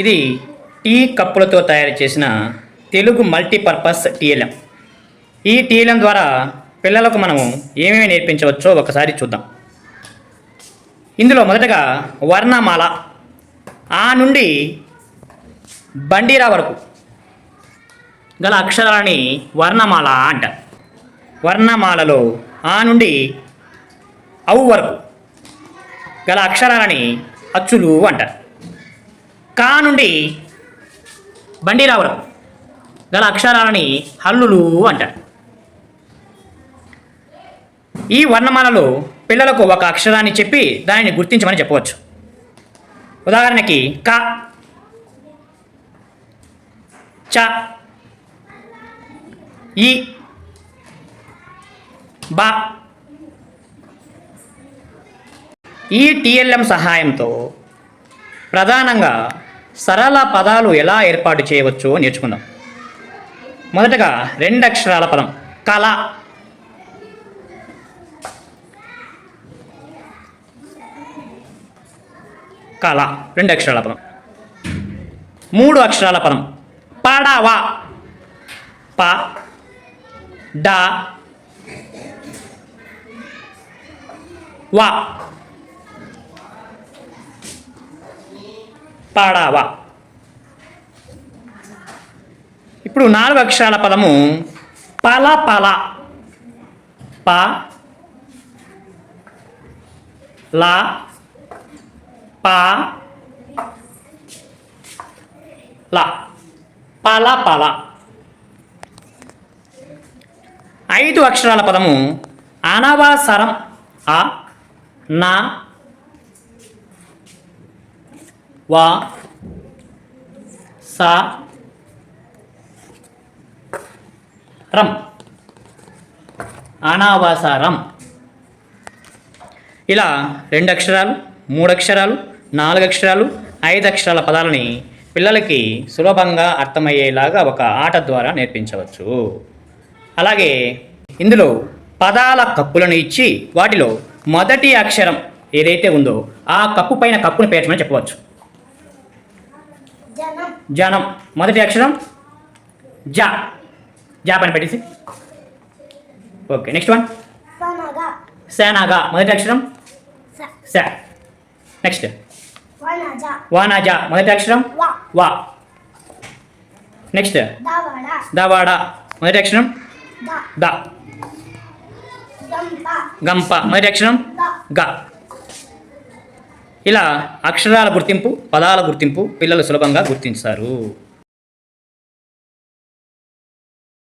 ఇది టీ కప్పులతో తయారు చేసిన తెలుగు మల్టీపర్పస్ టీఎల్ఎం. ఈ టీఎల్ఎం ద్వారా పిల్లలకు మనము ఏమేమి నేర్పించవచ్చో ఒకసారి చూద్దాం. ఇందులో మొదటగా వర్ణమాల. ఆ నుండి బండిరా వరకు గల అక్షరాలని వర్ణమాల అంటారు. వర్ణమాలలో ఆ నుండి అవు వరకు గల అక్షరాలని అచ్చులు అంటారు. కా నుండి బండి రావడం గల అక్షరాలని హల్లులు అంటారు. ఈ వర్ణమాలలో పిల్లలకు ఒక అక్షరాన్ని చెప్పి దానిని గుర్తించమని చెప్పవచ్చు. ఉదాహరణకి క చ ఈ బా. ఈ టిఎల్ఎం సహాయంతో ప్రధానంగా సరళ పదాలు ఎలా ఏర్పాటు చేయవచ్చో నేర్చుకుందాం. మొదటగా రెండు అక్షరాల పదం కళ. కళ రెండు అక్షరాల పదం. మూడు అక్షరాల పదం పడవ. ప డ వా. పాడావా. ఇప్పుడు నాలుగు అక్షరాల పదము పల పల. ప ల ప ల. పల పల. ఐదు అక్షరాల పదము అనవసరం ఆ నా వా సా రం. అనావాసారం ఇలా రెండు అక్షరాలు మూడు అక్షరాలు నాలుగు అక్షరాలు ఐదు అక్షరాల పదాలని పిల్లలకి సులభంగా అర్థమయ్యేలాగా ఒక ఆట ద్వారా నేర్పించవచ్చు. అలాగే ఇందులో పదాల కప్పులను ఇచ్చి వాటిలో మొదటి అక్షరం ఏదైతే ఉందో ఆ కప్పు పైన కప్పును పేర్చమని చెప్పవచ్చు. జనం. మొదటి అక్షరం జా. జా పని పెట్టేసి. Okay next one. సేనాగా. మొదటి అక్షరం స. నెక్స్ట్. వనజ. మొదటి అక్షరం వ. నెక్స్ట్. దవడ. మొదటి అక్షరం ద. గంప. మొదటి అక్షరం గ. ఇలా అక్షరాల గుర్తింపు పదాల గుర్తింపు పిల్లలు సులభంగా గుర్తించారు.